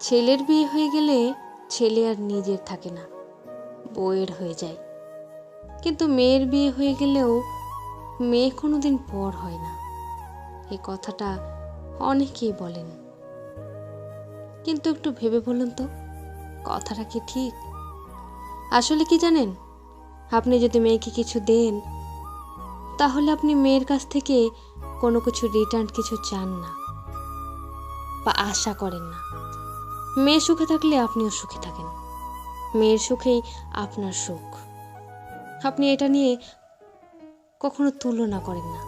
ছেলের বিয়ে হয়ে গেলে ছেলে আর নিজের থাকে না, বউয়ের হয়ে যায়। কিন্তু মেয়ের বিয়ে হয়ে গেলেও মেয়ে কোনোদিন পর হয় না, এ কথাটা অনেকেই বলেন। কিন্তু একটু ভেবে বলুন তো, কথাটা কি ঠিক? আসলে কি জানেন, আপনি যদি মেয়েকে কিছু দেন, তাহলে আপনি মেয়ের কাছ থেকে কোনো কিছু রিটার্ন কিছু চান না বা আশা করেন না। মেয়ে সুখে থাকলে আপনিও সুখে থাকেন। মেয়ের সুখেই আপনার সুখ। আপনি এটা নিয়ে কখনো তুলনা করেন না।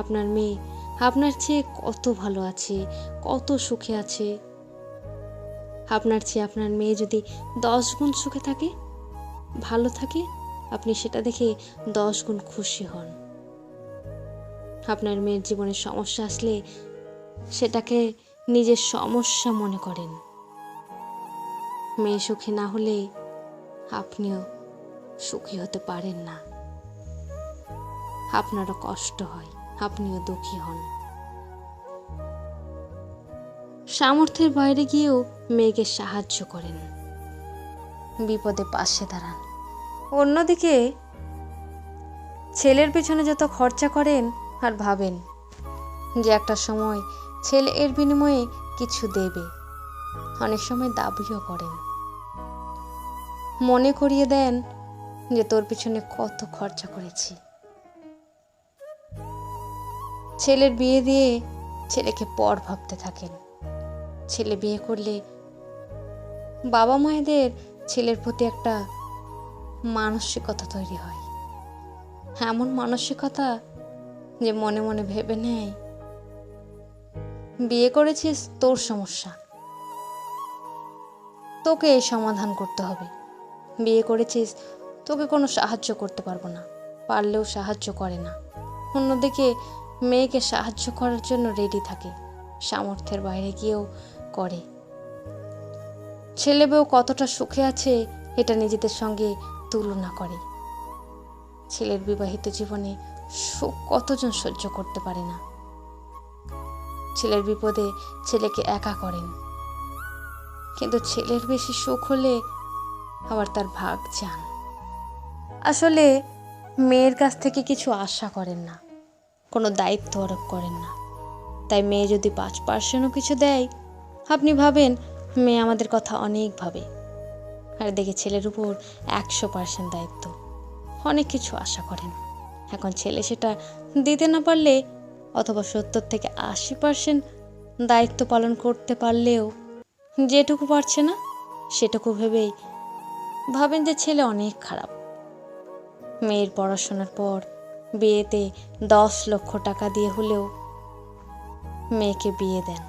আপনার মেয়ে আপনার চেয়ে কত ভালো আছে, কত সুখে আছে। আপনার চেয়ে আপনার মেয়ে যদি দশ গুণ সুখে থাকে, ভালো থাকে, আপনি সেটা দেখে দশ গুণ খুশি হন। আপনার মেয়ের জীবনে সমস্যা আসলে সেটাকে নিজের সমস্যা মনে করেন। মেয়ে সুখী না হলে আপনিও সুখী হতে পারেন না। আপনারও কষ্ট হয়, আপনিও দুঃখী হন। সামর্থ্যের বাইরে গিয়েও মেয়েকে সাহায্য করেন। বিপদে পাশে দাঁড়ান। অন্যদিকে ছেলের পেছনে যত খরচা করেন আর ভাবেন যে একটা সময় ছেলে এর বিনিময়ে কিছু দেবে। অনেক সময় দাবিও করেন। মনে করিয়ে দেন যে তোর পিছনে কত খরচা করেছি। ছেলের বিয়ে দিয়ে ছেলেকে পর ভাবতে থাকেন। ছেলে বিয়ে করলে বাবা মায়েদের ছেলের প্রতি একটা মানসিকতা তৈরি হয়। এমন মানসিকতা যে মনে মনে ভেবে নেয় বিয়ে করেছিস, তোর সমস্যা। তোকে সমাধান করতে হবে। বিয়ে করেছিস, তোকে কোনো সাহায্য করতে পারব না। পারলেও সাহায্য করে না। অন্যদিকে, মেয়েকে সাহায্য করার জন্য রেডি থাকে। সামর্থ্যের বাইরে গিয়েও করে। ছেলে বউ কতটা সুখে আছে, এটা নিজেদের সঙ্গে তুলনা করে। ছেলের বিবাহিত জীবনে সুখ কতজন সহ্য করতে পারে না। ছেলের বিপদে ছেলেকে একা করেন। কিন্তু ছেলের বেশি সুখ হলে আবার তার ভাগ চান। আসলে মেয়ের কাছ থেকে কিছু আশা করেন না, কোনো দায়িত্ব আরোপ করেন না। তাই মেয়ে যদি পাঁচ পার্সেন্টও কিছু দেয়, আপনি ভাবেন মেয়ে আমাদের কথা অনেক ভাবে। আর দেখে ছেলের উপর একশো পার্সেন্ট দায়িত্ব। অনেক কিছু আশা করেন। এখন ছেলে সেটা দিতে না পারলে অথবা সত্তর থেকে আশি পার্সেন্ট দায়িত্ব পালন করতে পারলেও যেটুকু পারছে না, সেটুকু ভেবেই ভাবেন যে ছেলে অনেক খারাপ। মেয়ের পড়াশোনার পর বিয়েতে দশ লক্ষ টাকা দিয়ে হলেও মেয়েকে বিয়ে দেন।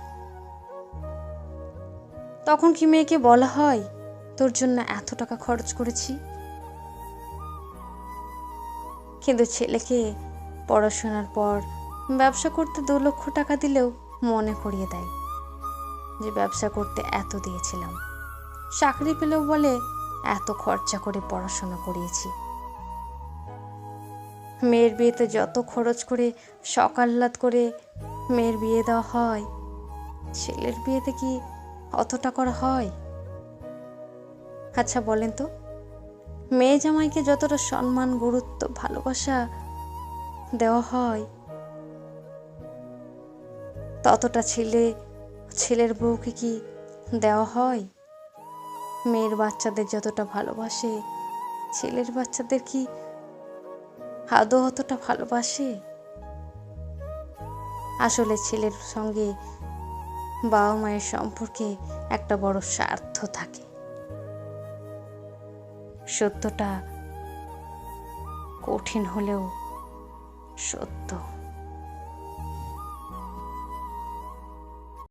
তখন কি মেয়েকে বলা হয়, তোর জন্য এত টাকা খরচ করেছি কিন্তু ছেলেকে পড়াশোনার পর ব্যবসা করতে দু লক্ষ টাকা দিলেও মনে করিয়ে দেয় যে ব্যবসা করতে এত দিয়েছিলাম। চাকরি পেলেও বলে, এত খরচা করে পড়াশোনা করিয়েছি। মেয়ের বিয়েতে যত খরচ করে সকাল্লাদ করে মেয়ের বিয়ে দেওয়া হয়, ছেলের বিয়েতে কি অতটা করা হয়? আচ্ছা বলেন তো, মেয়ে জামাইকে যতটা সম্মান, গুরুত্ব, ভালোবাসা দেওয়া হয় ততটা ছেলে, ছেলের বউকে কি দেওয়া হয়? মেয়ের বাচ্চাদের যতটা ভালোবাসে, ছেলের বাচ্চাদের কি আদৌ অতটা ভালোবাসে? আসলে ছেলের সঙ্গে বাবা মায়ের সম্পর্কে একটা বড় স্বার্থ থাকে। সত্যটা কঠিন হলেও সত্য।